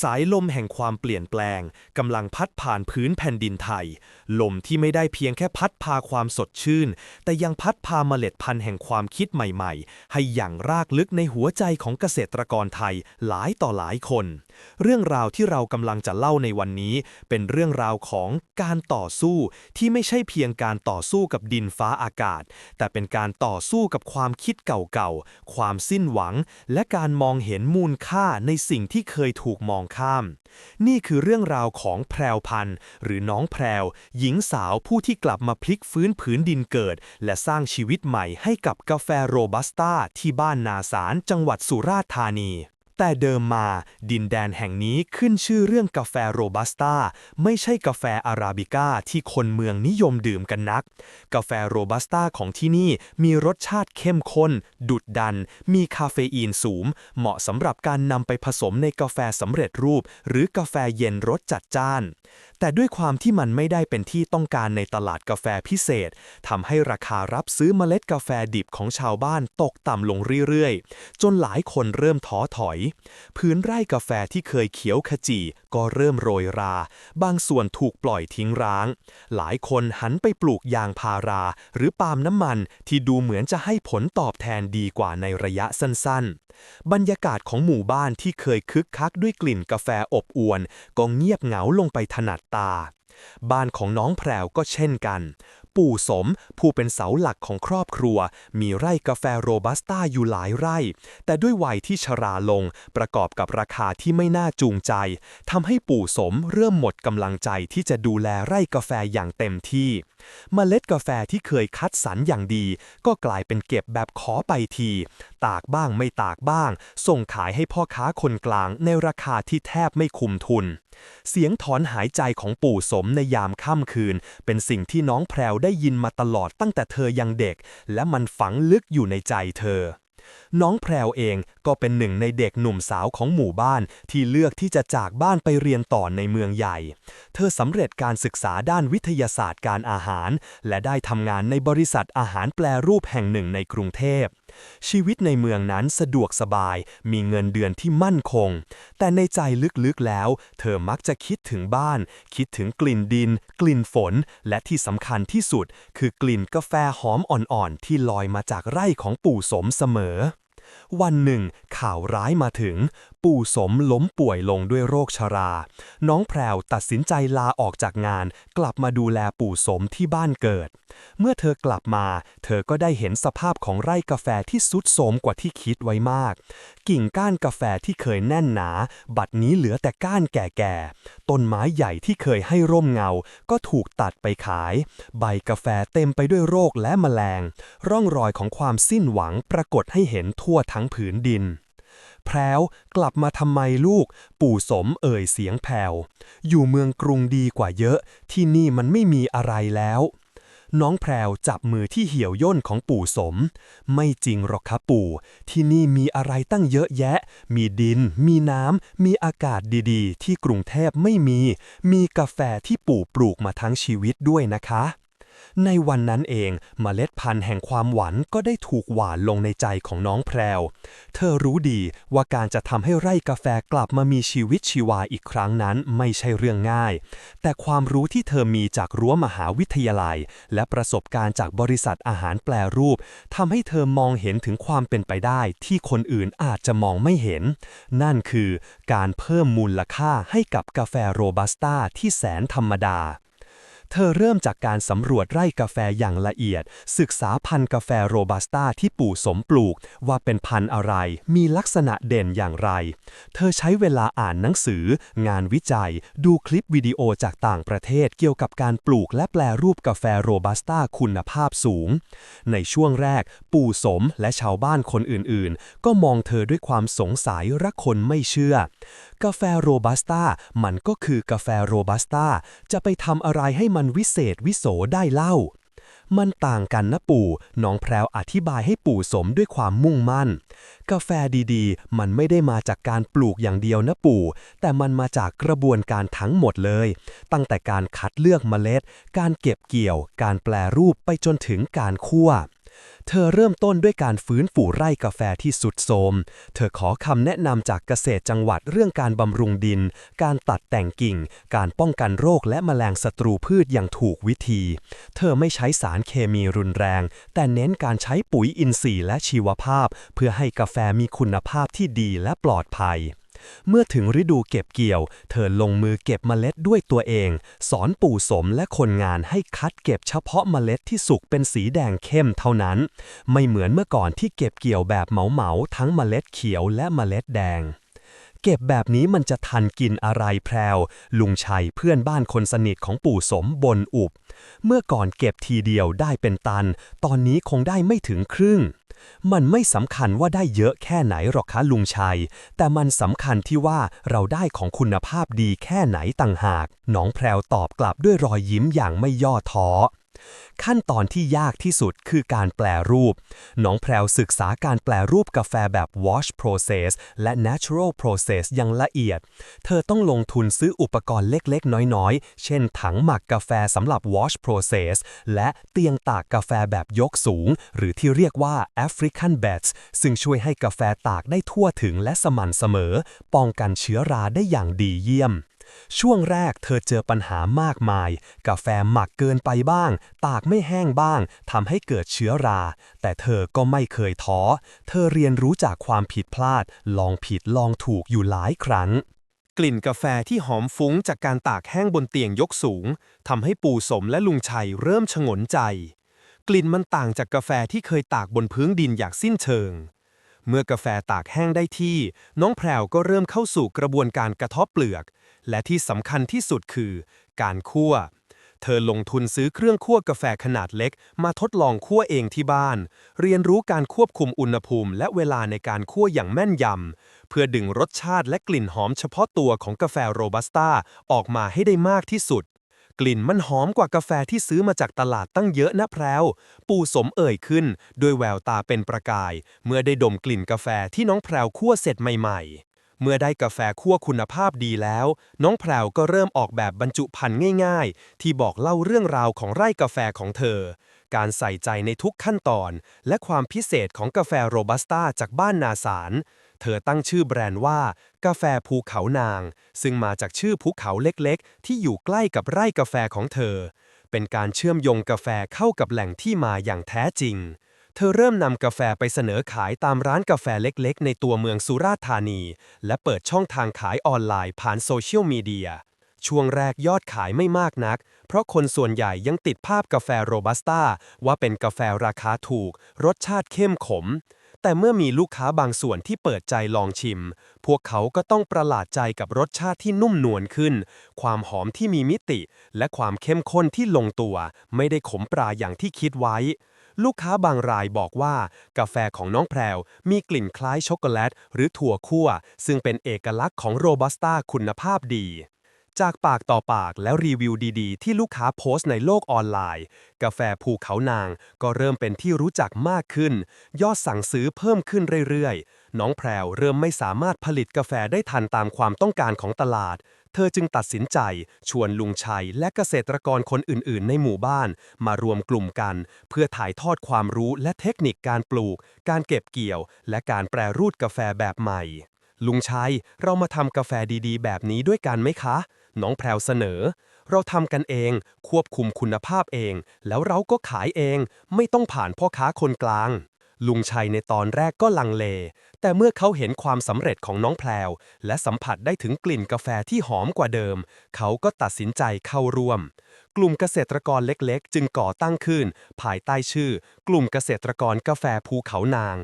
สายลมแห่งความเปลี่ยนแปลงกำลังพัดผ่านพื้นแผ่นดินไทย ลมที่ไม่ได้เพียงแค่พัดพาความสดชื่น แต่ยังพัดพาเมล็ดพันธุ์แห่งความคิดใหม่ๆ ให้อย่างรากลึกในหัวใจของเกษตรกรไทยหลายต่อหลายคน เรื่องราวที่เรากำลังจะเล่าในวันนี้ เป็นเรื่องราวของการต่อสู้ที่ไม่ใช่เพียงการต่อสู้กับดินฟ้าอากาศ แต่เป็นการต่อสู้กับความคิดเก่าๆ ความสิ้นหวัง และการมองเห็นมูลค่าในสิ่งที่เคยถูกมองข้าม นี่คือเรื่องราวของแพรวพันธ์ หรือน้องแพรว หญิงสาวผู้ที่กลับมาพลิกฟื้นผืนดินเกิด และสร้างชีวิตใหม่ให้กับกาแฟโรบัสต้าที่บ้านนาสารจังหวัดสุราษฎร์ธานี แต่เดิมมาดินแดนแห่งนี้ขึ้นชื่อเรื่องกาแฟโรบัสต้าไม่ใช่กาแฟอาราบิก้าที่คนเมืองนิยมดื่มกันนัก กาแฟโรบัสต้าของที่นี่มีรสชาติเข้มข้น ดุดดัน มีคาเฟอีนสูง เหมาะสำหรับการนำไปผสมในกาแฟสำเร็จรูป หรือกาแฟเย็นรสจัดจ้าน แต่ด้วยความที่มันไม่ได้เป็นที่ต้องการในตลาดกาแฟพิเศษทำให้ราคารับซื้อเมล็ดกาแฟดิบของชาวบ้านตกต่ำลงเรื่อยๆ จนหลายคนเริ่มท้อถอย พื้นไร่กาแฟที่เคยเขียวขจีก็เริ่มโรยรา บางส่วนถูกปล่อยทิ้งร้าง หลายคนหันไปปลูกยางพารา หรือปาล์มน้ำมันที่ดูเหมือนจะให้ผลตอบแทนดีกว่าในระยะสั้นๆ บรรยากาศของหมู่บ้านที่เคยคึกคักด้วยกลิ่นกาแฟอบอวน ก็เงียบเหงาลงไปถนัดตา บ้านของน้องแพรวก็เช่นกัน ปู่สมผู้เป็นเสาหลักของครอบครัว มีไร่กาแฟโรบัสต้าอยู่หลายไร่ แต่ด้วยวัยที่ชราลงประกอบกับราคาที่ไม่น่าจูงใจทำให้ปู่สมเริ่มหมดกำลังใจที่จะดูแลไร่กาแฟอย่างเต็มที่เมล็ดกาแฟที่เคยคัดสรรอย่างดี ก็กลายเป็นเก็บแบบขอไปที ตากบ้างไม่ตากบ้าง ส่งขายให้พ่อค้าคนกลางในราคาที่แทบไม่คุ้มทุน เสียงถอนหายใจของปู่สมในยามค่ำคืน เป็นสิ่งที่น้องแพรวได้ยินมาตลอดตั้งแต่เธอยังเด็ก และมันฝังลึกอยู่ในใจเธอ น้องแพรวเองก็เป็นหนึ่งในเด็กหนุ่มสาวของหมู่บ้านที่เลือกที่จะจากบ้านไปเรียนต่อในเมืองใหญ่ เธอสำเร็จการศึกษาด้านวิทยาศาสตร์การอาหาร และได้ทำงานในบริษัทอาหารแปรรูปแห่งหนึ่งในกรุงเทพชีวิตในเมืองนั้นสะดวกสบาย มีเงินเดือนที่มั่นคง แต่ในใจลึกๆแล้ว เธอมักจะคิดถึงบ้าน คิดถึงกลิ่นดิน กลิ่นฝน และที่สำคัญที่สุด คือกลิ่นกาแฟหอมอ่อนๆ ที่ลอยมาจากไร่ของปู่สมเสมอ วันหนึ่ง ข่าวร้ายมาถึง ปู่สมล้มป่วยลงด้วยโรคชรา น้องแพรวตัดสินใจลาออกจากงาน กลับมาดูแลปู่สมที่บ้านเกิด เมื่อเธอกลับมา เธอก็ได้เห็นสภาพของไร่กาแฟที่สุดโทรมกว่าที่คิดไว้มาก กิ่งก้านกาแฟที่เคยแน่นหนา บัดนี้เหลือแต่ก้านแก่ๆ ต้นไม้ใหญ่ที่เคยให้ร่มเงา ก็ถูกตัดไปขาย ใบกาแฟเต็มไปด้วยโรคและแมลง ร่องรอยของความสิ้นหวังปรากฏให้เห็นทั่วทั้งผืนดิน แพรวกลับมาทำไมลูก ปู่สมเอ่ยเสียงแผ่ว อยู่เมืองกรุงดีกว่าเยอะ ที่นี่มันไม่มีอะไรแล้ว น้องแพรวจับมือที่เหี่ยวย่นของปู่สม ไม่จริงหรอกครับปู่ ที่นี่มีอะไรตั้งเยอะแยะ มีดิน มีน้ำ มีอากาศดีๆ ที่กรุงเทพไม่มี มีกาแฟที่ปู่ปลูกมาทั้งชีวิตด้วยนะคะ ในวันนั้นเองเมล็ดพันธุ์แห่งความหวังก็ได้ถูกหว่านลงในใจของน้องแพรว เธอรู้ดีว่าการจะทำให้ไร่กาแฟกลับมามีชีวิตชีวาอีกครั้งนั้นไม่ใช่เรื่องง่าย แต่ความรู้ที่เธอมีจากรั้วมหาวิทยาลัย และประสบการณ์จากบริษัทอาหารแปรรูปทำให้เธอมองเห็นถึงความเป็นไปได้ที่คนอื่นอาจจะมองไม่เห็น นั่นคือการเพิ่มมูลค่าให้กับกาแฟโรบัสต้าที่แสนธรรมดา เธอเริ่มจากการสำรวจไร่กาแฟอย่างละเอียด ศึกษาพันธุ์กาแฟโรบัสต้าที่ปู่สมปลูก ว่าเป็นพันธุ์อะไร มีลักษณะเด่นอย่างไร เธอใช้เวลาอ่านหนังสือ งานวิจัย ดูคลิปวิดีโอจากต่างประเทศเกี่ยวกับการปลูกและแปลรูปกาแฟโรบัสต้าคุณภาพสูง ในช่วงแรก ปู่สมและชาวบ้านคนอื่นๆ ก็มองเธอด้วยความสงสัยรักคนไม่เชื่อ กาแฟโรบัสต้ามันก็คือกาแฟโรบัสต้าจะไปทำอะไรให้มันันวิเศษวิโสได้เล่า มันต่างกันนะปู่ น้องแพรวอธิบายให้ปู่สมด้วยความมุ่งมั่น กาแฟดีๆ มันไม่ได้มาจากการปลูกอย่างเดียวนะปู่ แต่มันมาจากกระบวนการทั้งหมดเลย ตั้งแต่การคัดเลือกเมล็ด การเก็บเกี่ยว การแปลรูปไปจนถึงการคั่ว เธอเริ่มต้นด้วยการฟื้นฟูไร่กาแฟที่สุดโทมเธอขอคำแนะนำจากเกษตรจังหวัดเรื่องการบำรุงดิน การตัดแต่งกิ่ง การป้องกันโรคและแมลงศัตรูพืชอย่างถูกวิธี เธอไม่ใช้สารเคมีรุนแรง แต่เน้นการใช้ปุ๋ยอินทรีย์และชีวภาพ เพื่อให้กาแฟมีคุณภาพที่ดีและปลอดภัย เมื่อถึงฤดูเก็บเกี่ยว เธอลงมือเก็บเมล็ดด้วยตัวเอง สอนปู่สมและคนงานให้คัดเก็บเฉพาะเมล็ดที่สุกเป็นสีแดงเข้มเท่านั้น ไม่เหมือนเมื่อก่อนที่เก็บเกี่ยวแบบเหมาเหมาทั้งเมล็ดเขียวและเมล็ดแดง เก็บแบบนี้มันจะทันกินอะไรแพรว ลุงชัยเพื่อนบ้านคนสนิทของปู่สมบนอุบ เมื่อก่อนเก็บทีเดียวได้เป็นตัน ตอนนี้คงได้ไม่ถึงครึ่ง มันไม่สำคัญว่าได้เยอะแค่ไหนหรอกคะลุงชัย แต่มันสำคัญที่ว่าเราได้ของคุณภาพดีแค่ไหนต่างหาก น้องแพรวตอบกลับด้วยรอยยิ้มอย่างไม่ย่อท้อ ขั้นตอนที่ยากที่สุดคือการแปลรูป น้องแพรวศึกษาการแปลรูปกาแฟแบบ wash process และ natural process อย่างละเอียด เธอต้องลงทุนซื้ออุปกรณ์เล็กๆ น้อยๆ เช่นถังหมักกาแฟสำหรับ wash process และเตียงตากกาแฟแบบยกสูง หรือที่เรียกว่า African beds ซึ่งช่วยให้กาแฟตากได้ทั่วถึงและสม่ำเสมอ ป้องกันเชื้อราได้อย่างดีเยี่ยม ช่วงแรกเธอเจอปัญหามากมาย กาแฟหมักเกินไปบ้าง ตากไม่แห้งบ้างทำให้เกิดเชื้อรา แต่เธอก็ไม่เคยท้อ เธอเรียนรู้จากความผิดพลาด ลองผิดลองถูกอยู่หลายครั้ง กลิ่นกาแฟที่หอมฟุ้งจากการตากแห้งบนเตียงยกสูงทำให้ปู่สมและลุงชัยเริ่มชงนใจ กลิ่นมันต่างจากกาแฟที่เคยตากบนพื้นดินอย่างสิ้นเชิงเมื่อกาแฟตากแห้งได้ที่ น้องแพรวก็เริ่มเข้าสู่กระบวนการกระทบเปลือก และที่สำคัญที่สุดคือ การคั่ว เธอลงทุนซื้อเครื่องคั่วกาแฟขนาดเล็ก มาทดลองคั่วเองที่บ้าน เรียนรู้การควบคุมอุณหภูมิและเวลาในการคั่วอย่างแม่นยำ เพื่อดึงรสชาติและกลิ่นหอมเฉพาะตัวของกาแฟโรบัสต้าออกมาให้ได้มากที่สุดกลิ่นมันหอมกว่ากาแฟที่ซื้อมาจากตลาดตั้งเยอะนะแพรว ปู่สมเอ่ยขึ้น ด้วยแววตาเป็นประกาย เมื่อได้ดมกลิ่นกาแฟที่น้องแพรวคั่วเสร็จใหม่ๆ เมื่อได้กาแฟคั่วคุณภาพดีแล้ว น้องแพรวก็เริ่มออกแบบบรรจุภัณฑ์ง่าย ๆ ที่บอกเล่าเรื่องราวของไร่กาแฟของเธอ การใส่ใจในทุกขั้นตอน และความพิเศษของกาแฟโรบัสต้าจากบ้านนาสาร เธอตั้งชื่อแบรนด์ว่า กาแฟภูเขานาง ซึ่งมาจากชื่อภูเขาเล็กๆ ที่อยู่ใกล้กับไร่กาแฟของเธอ เป็นการเชื่อมโยงกาแฟเข้ากับแหล่งที่มาอย่างแท้จริง เธอเริ่มนำกาแฟไปเสนอขายตามร้านกาแฟเล็กๆ ในตัวเมืองสุราษฎร์ธานี และเปิดช่องทางขายออนไลน์ผ่านโซเชียลมีเดีย ช่วงแรกยอดขายไม่มากนัก เพราะคนส่วนใหญ่ยังติดภาพกาแฟโรบัสต้าว่าเป็นกาแฟราคาถูก รสชาติเข้มขม แต่เมื่อมีลูกค้าบางส่วนที่เปิดใจลองชิม พวกเขาก็ต้องประหลาดใจกับรสชาติที่นุ่มนวลขึ้น ความหอมที่มีมิติ และความเข้มข้นที่ลงตัว ไม่ได้ขมปราอย่างที่คิดไว้ ลูกค้าบางรายบอกว่า กาแฟของน้องแพรวมีกลิ่นคล้ายช็อกโกแลต หรือถั่วคั่ว ซึ่งเป็นเอกลักษณ์ของโรบัสต้าคุณภาพดี จากปากต่อปากแล้วรีวิวดีๆ ที่ลูกค้าโพสต์ในโลกออนไลน์ กาแฟภูเขานางก็เริ่มเป็นที่รู้จักมากขึ้น ยอดสั่งซื้อเพิ่มขึ้นเรื่อยๆ น้องแพรวเริ่มไม่สามารถผลิตกาแฟได้ทันตามความต้องการของตลาด ธอจึงตัดสินใจ ชวนลุงชัยและเกษตรกรคนอื่นๆ ในหมู่บ้าน มารวมกลุ่มกัน เพื่อถ่ายทอดความรู้และเทคนิคการปลูก การเก็บเกี่ยว และการแปรรูปกาแฟแบบใหม่ ลุงชัย เรามาทำกาแฟดีๆ แบบนี้ด้วยกันไหมคะ น้องแพรวเสนอ เราทำกันเอง ควบคุมคุณภาพเอง แล้วเราก็ขายเอง ไม่ต้องผ่านพ่อค้าคนกลาง ลุงชัยในตอนแรกก็ลังเล แต่เมื่อเขาเห็นความสำเร็จของน้องแพรวและสัมผัสได้ถึงกลิ่นกาแฟที่หอมกว่าเดิม เขาก็ตัดสินใจเข้าร่วม กลุ่มเกษตรกรเล็กๆ จึงก่อตั้งขึ้น ภายใต้ชื่อ กลุ่มเกษตรกรกาแฟภูเขานาง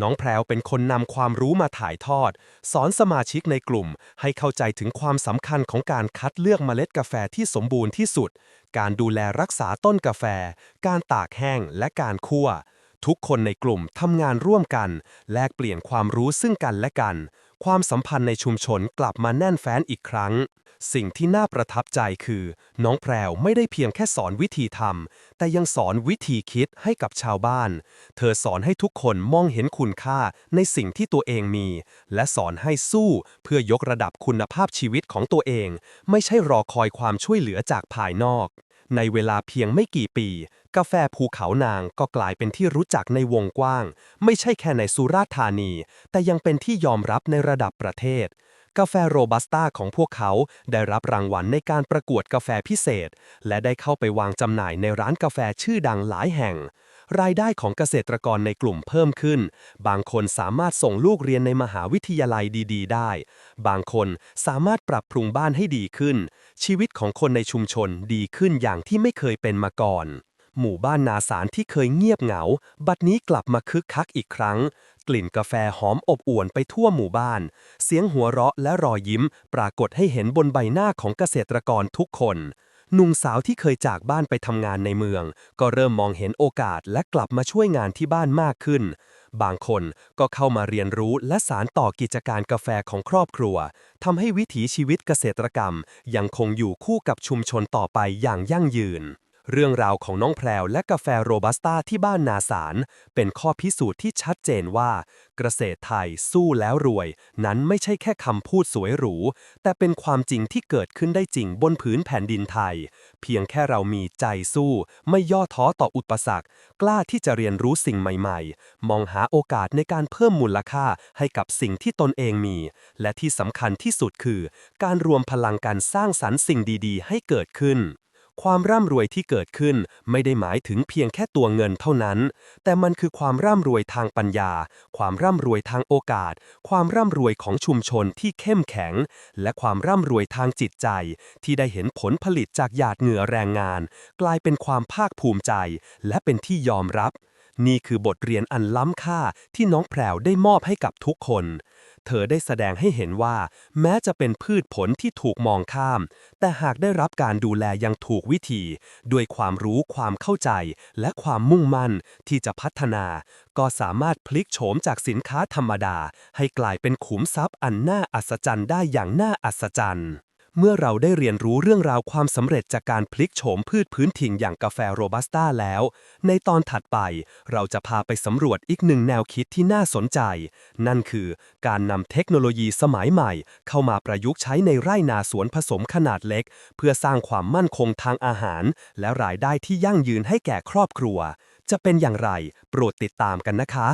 น้องแพรวเป็นคนนำความรู้มาถ่ายทอด สอนสมาชิกในกลุ่ม ให้เข้าใจถึงความสำคัญของการคัดเลือกเมล็ดกาแฟที่สมบูรณ์ที่สุด การดูแลรักษาต้นกาแฟ การตากแห้งและการคั่ว ทุกคนในกลุ่มทำงานร่วมกัน แลกเปลี่ยนความรู้ซึ่งกันและกัน ความสัมพันธ์ในชุมชนกลับมาแน่นแฟ้นอีกครั้ง สิ่งที่น่าประทับใจคือ น้องแพรวไม่ได้เพียงแค่สอนวิธีทำแต่ยังสอนวิธีคิดให้กับชาวบ้าน เธอสอนให้ทุกคนมองเห็นคุณค่าในสิ่งที่ตัวเองมี และสอนให้สู้เพื่อยกระดับคุณภาพชีวิตของตัวเอง ไม่ใช่รอคอยความช่วยเหลือจากภายนอก ในเวลาเพียงไม่กี่ปี กาแฟภูเขานางก็กลายเป็นที่รู้จักในวงกว้าง ไม่ใช่แค่ในสุราษฎร์ธานี แต่ยังเป็นที่ยอมรับในระดับประเทศ กาแฟโรบัสต้าของพวกเขาได้รับรางวัลในการประกวดกาแฟพิเศษ และได้เข้าไปวางจำหน่ายในร้านกาแฟชื่อดังหลายแห่ง รายได้ของเกษตรกรในกลุ่มเพิ่มขึ้น บางคนสามารถส่งลูกเรียนในมหาวิทยาลัยดี ๆ ได้ บางคนสามารถปรับปรุงบ้านให้ดีขึ้น ชีวิตของคนในชุมชนดีขึ้นอย่างที่ไม่เคยเป็นมาก่อนหมู่บ้านนาสารที่เคยเงียบเหงา บัดนี้กลับมาคึกคักอีกครั้ง กลิ่นกาแฟหอมอบอวนไปทั่วหมู่บ้าน เสียงหัวเราะและรอยยิ้ม ปรากฏให้เห็นบนใบหน้าของเกษตรกรทุกคน หนุ่มสาวที่เคยจากบ้านไปทำงานในเมือง ก็เริ่มมองเห็นโอกาสและกลับมาช่วยงานที่บ้านมากขึ้น บางคนก็เข้ามาเรียนรู้และสารต่อกิจการกาแฟของครอบครัวทำให้วิถีชีวิตเกษตรกรรม ยังคงอยู่คู่กับชุมชนต่อไปอย่างยั่งยืน เรื่องราวของน้องแพรวและกาแฟโรบัสต้าที่บ้านนาสาร เป็นข้อพิสูจน์ที่ชัดเจนว่า เกษตรไทยสู้แล้วรวย นั้นไม่ใช่แค่คำพูดสวยหรู แต่เป็นความจริงที่เกิดขึ้นได้จริงบนผืนแผ่นดินไทย เพียงแค่เรามีใจสู้ ไม่ย่อท้อต่ออุปสรรค กล้าที่จะเรียนรู้สิ่งใหม่ๆ มองหาโอกาสในการเพิ่มมูลค่าให้กับสิ่งที่ตนเองมี และที่สำคัญที่สุดคือ การรวมพลังการสร้างสรรค์สิ่งดี ๆ ให้เกิดขึ้น ความร่ำรวยที่เกิดขึ้นไม่ได้หมายถึงเพียงแค่ตัวเงินเท่านั้น แต่มันคือความร่ำรวยทางปัญญา ความร่ำรวยทางโอกาส ความร่ำรวยของชุมชนที่เข้มแข็ง และความร่ำรวยทางจิตใจ ที่ได้เห็นผลผลิตจากหยาดเหงื่อแรงงาน กลายเป็นความภาคภูมิใจ และเป็นที่ยอมรับ นี่คือบทเรียนอันล้ำค่าที่น้องแพรวได้มอบให้กับทุกคน เธอได้แสดงให้เห็นว่า แม้จะเป็นพืชผลที่ถูกมองข้าม แต่หากได้รับการดูแลอยังถูกวิธี ด้วยความรู้ความเข้าใจ และความมุ่งมั่นที่จะพัฒนา ก็สามารถพลิกโฉมจากสินค้าธรรมดา ให้กลายเป็นขุมทรัพย์อันน่าอัศจรรย์ได้อย่างน่าอัศจรรย์ เมื่อเราได้เรียนรู้เรื่องราวความสำเร็จจากการพลิกโฉมพืชพื้นถิ่นอย่างกาแฟโรบัสต้าแล้ว ในตอนถัดไปเราจะพาไปสำรวจอีกหนึ่งแนวคิดที่น่าสนใจ นั่นคือการนำเทคโนโลยีสมัยใหม่ เข้ามาประยุกต์ใช้ในไร่นาสวนผสมขนาดเล็ก เพื่อสร้างความมั่นคงทางอาหาร และรายได้ที่ยั่งยืนให้แก่ครอบครัว จะเป็นอย่างไร โปรดติดตามกันนะคะ